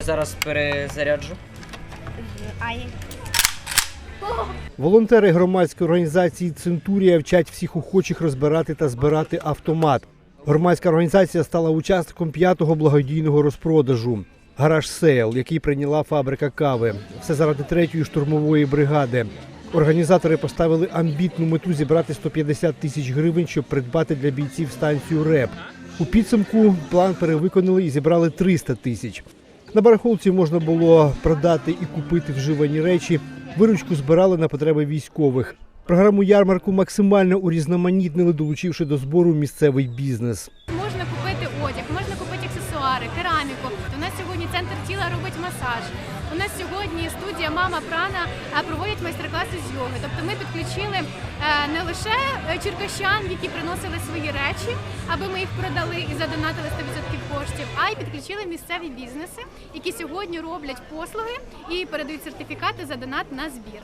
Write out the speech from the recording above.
Зараз перезаряджу. Волонтери громадської організації Центурія вчать всіх охочих розбирати та збирати автомат. Громадська організація стала учасником п'ятого благодійного розпродажу гараж Сейл, який прийняла фабрика кави. Все заради третьої штурмової бригади. Організатори поставили амбітну мету зібрати 150 тисяч гривень, щоб придбати для бійців станцію РЕП. У підсумку план перевиконали і зібрали 300 тисяч. На барахолці можна було продати і купити вживані речі. Виручку збирали на потреби військових. Програму ярмарку максимально урізноманітнили, долучивши до збору місцевий бізнес. Можна купити одяг, можна купити аксесуари, кераміку. У нас сьогодні центр тіла робить масаж. У нас сьогодні студія Мама Прана проводять майстер-класи з йоги. Тобто ми підключили е, не лише е, черкащан, які приносили свої речі, аби ми їх продали і задонатили 100% коштів, а й підключили місцеві бізнеси, які сьогодні роблять послуги і передають сертифікати за донат на збір.